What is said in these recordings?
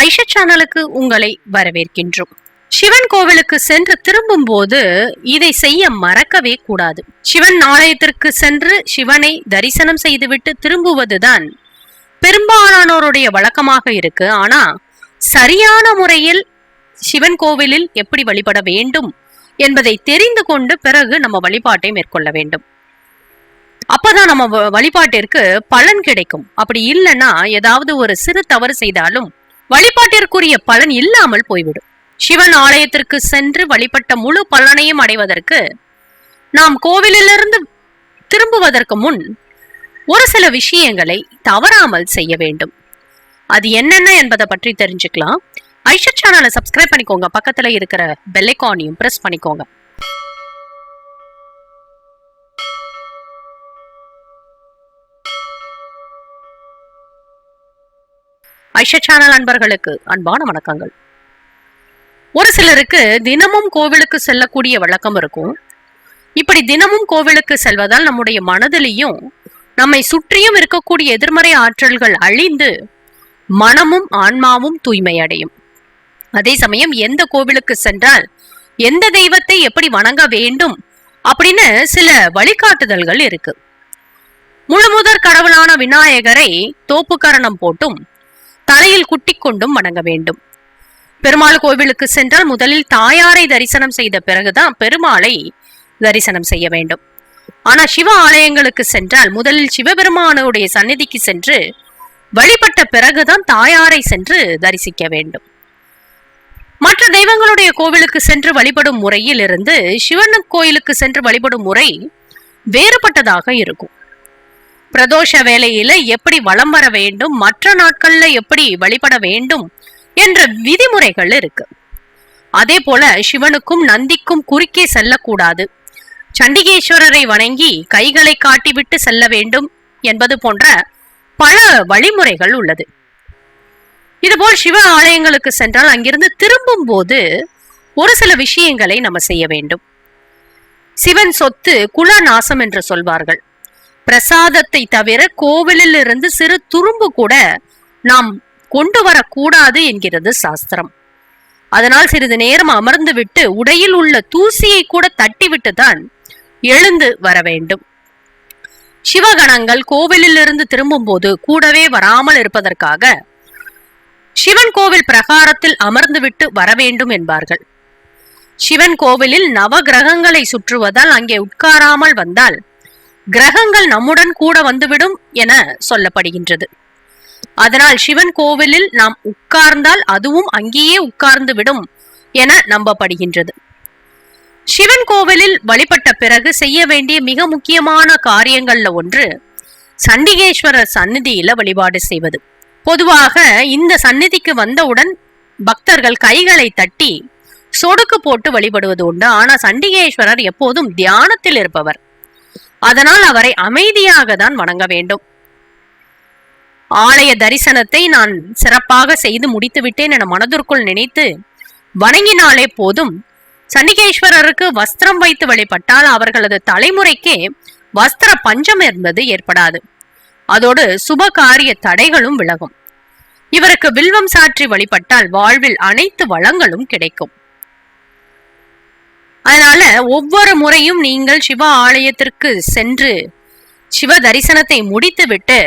ஐஷா சேனலுக்கு உங்களை வரவேற்கின்றோம். சிவன் கோவிலுக்கு சென்று திரும்பும் போது இதை செய்ய மறக்கவே கூடாது. சிவன் ஆலயத்திற்கு சென்று சிவனை தரிசனம் செய்துவிட்டு திரும்புவதுதான் பெரும்பாலானோருடைய வழக்கமாக இருக்கு. ஆனா சரியான முறையில் சிவன் கோவிலில் எப்படி வழிபட வேண்டும் என்பதை தெரிந்து கொண்டு பிறகு நம்ம வழிபாட்டை மேற்கொள்ள வேண்டும். அப்பதான் நம்ம வ- வழிபாட்டிற்கு பலன் கிடைக்கும். அப்படி இல்லைன்னா ஏதாவது ஒரு சிறு தவறு செய்தாலும் வழிபாட்டிற்குரிய பலன் இல்லாமல் போய்விடும். சிவன் ஆலயத்திற்கு சென்று வழிபட்ட முழு பலனையும் அடைவதற்கு நாம் கோவிலிலிருந்து திரும்புவதற்கு முன் ஒரு சில விஷயங்களை தவறாமல் செய்ய வேண்டும். அது என்னென்ன என்பதை பற்றி தெரிஞ்சுக்கலாம். ஐஷர் சேனலை சப்ஸ்கிரைப் பண்ணிக்கோங்க. பக்கத்தில் இருக்கிற பெல்லைக்கானையும் ப்ரெஸ் பண்ணிக்கோங்க. ஐஷா சேனல் அன்பர்களுக்கு அன்பான வணக்கங்கள். ஒரு சிலருக்கு தினமும் கோவிலுக்கு செல்லக்கூடிய வழக்கம் இருக்கும். இப்படி தினமும் கோவிலுக்கு செல்வதால் நம்முடைய மனதிலையும் நம்மை சுற்றியும் இருக்கக்கூடிய எதிர்மறை ஆற்றல்கள் அழிந்து மனமும் ஆன்மாவும் தூய்மை அடையும் அதே சமயம் எந்த கோவிலுக்கு சென்றால் எந்த தெய்வத்தை எப்படி வணங்க வேண்டும் அப்படின்னு சில வழிகாட்டுதல்கள் இருக்கு. முழுமுதற் கடவுளான விநாயகரை தோப்புக்கரணம் போட்டும் தலையில் குட்டிக் கொண்டும் வணங்க வேண்டும். பெருமாள் கோவிலுக்கு சென்றால் முதலில் தாயாரை தரிசனம் செய்த பிறகுதான் பெருமாளை தரிசனம் செய்ய வேண்டும். ஆனா சிவ ஆலயங்களுக்கு சென்றால் முதலில் சிவபெருமானுடைய சந்நிதிக்கு சென்று வழிபட்ட பிறகுதான் தாயாரை சென்று தரிசிக்க வேண்டும். மற்ற தெய்வங்களுடைய கோவிலுக்கு சென்று வழிபடும் முறையில் இருந்து சிவன் கோயிலுக்கு சென்று வழிபடும் முறை வேறுபட்டதாக இருக்கும். பிரதோஷ வேலையில எப்படி வலம் வர வேண்டும் மற்ற நாட்கள்ல எப்படி வழிபட வேண்டும் என்ற விதிமுறைகள் இருக்கு. அதே போல சிவனுக்கும் நந்திக்கும் குறுக்கே செல்லக்கூடாது. சண்டிகேஸ்வரரை வணங்கி கைகளை காட்டிவிட்டு செல்ல வேண்டும் என்பது போன்ற பல வழிமுறைகள் உள்ளது. இதுபோல் சிவ ஆலயங்களுக்கு சென்றால் அங்கிருந்து திரும்பும் போது ஒரு சில விஷயங்களை நம்ம செய்ய வேண்டும். சிவன் சொத்து குல நாசம் என்று சொல்வார்கள். பிரசாதத்தை தவிர கோவிலில் இருந்து சிறு துரும்பு கூட நாம் கொண்டு வரக்கூடாது என்கிறது சாஸ்திரம். அதனால் சிறிது நேரம் அமர்ந்து விட்டு உடையில் உள்ள தூசியை கூட தட்டிவிட்டு தான் எழுந்து வர வேண்டும். சிவகணங்கள் கோவிலிலிருந்து திரும்பும் போது கூடவே வராமல் இருப்பதற்காக சிவன் கோவில் பிரகாரத்தில் அமர்ந்துவிட்டு வர வேண்டும் என்பார்கள். சிவன் கோவிலில் நவ கிரகங்களை சுற்றுவதால் அங்கே உட்காராமல் வந்தால் கிரகங்கள் நம்முடன் கூட வந்துவிடும் என சொல்லப்படுகின்றது. அதனால் சிவன் கோவிலில் நாம் உட்கார்ந்தால் அதுவும் அங்கேயே உட்கார்ந்து விடும் என நம்பப்படுகின்றது. சிவன் கோவிலில் வழிபட்ட பிறகு செய்ய வேண்டிய மிக முக்கியமான காரியங்கள்ல ஒன்று சண்டிகேஸ்வரர் சந்நிதியில வழிபாடு செய்வது. பொதுவாக இந்த சந்நிதிக்கு வந்தவுடன் பக்தர்கள் கைகளை தட்டி சொடுக்கு போட்டு வழிபடுவது உண்டு. ஆனா சண்டிகேஸ்வரர் எப்போதும் தியானத்தில் இருப்பவர். அதனால் அவரை அமைதியாக தான் வணங்க வேண்டும். ஆலய தரிசனத்தை நான் சிறப்பாக செய்து முடித்துவிட்டேன் என மனதிற்குள் நினைத்து வணங்கினாலே போதும். சண்டிகேஸ்வரருக்கு வஸ்திரம் வைத்து வழிபட்டால் அவர்களது தலைமுறைக்கே வஸ்திர பஞ்சம் என்பது ஏற்படாது. அதோடு சுப காரிய தடைகளும் விலகும். இவருக்கு வில்வம் சாற்றி வழிபட்டால் வாழ்வில் அனைத்து வளங்களும் கிடைக்கும். அதனால ஒவ்வொரு முறையும் நீங்கள் சிவ ஆலயத்திற்கு சென்று சிவ தரிசனத்தை முடித்துவிட்டு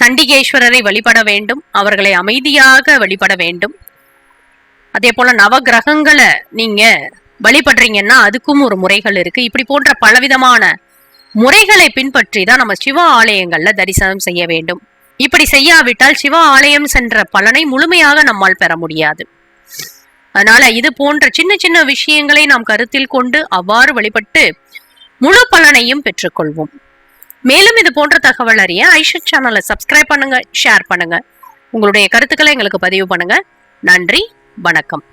சண்டிகேஸ்வரரை வழிபட வேண்டும் அவர்களை அமைதியாக வழிபட வேண்டும். அதே போல நவகிரகங்களை நீங்க வழிபடுறீங்கன்னா அதுக்கும் ஒரு முறைகள் இருக்கு. இப்படி போன்ற பலவிதமான முறைகளை பின்பற்றி தான் நம்ம சிவ ஆலயங்கள்ல தரிசனம் செய்ய வேண்டும். இப்படி செய்யாவிட்டால் சிவ ஆலயம் சென்ற பலனை முழுமையாக நம்மால் பெற முடியாது. அதனால இது போன்ற சின்ன சின்ன விஷயங்களை நாம் கருத்தில் கொண்டு அவ்வாறு வழிபட்டு முழு பலனையும் பெற்றுக்கொள்வோம். மேலும் இது போன்ற தகவல் அறிய ஐஷத் சேனலை சப்ஸ்கிரைப் பண்ணுங்க ஷேர் பண்ணுங்க. உங்களுடைய கருத்துக்களை எங்களுக்கு பதிவு பண்ணுங்க. நன்றி வணக்கம்.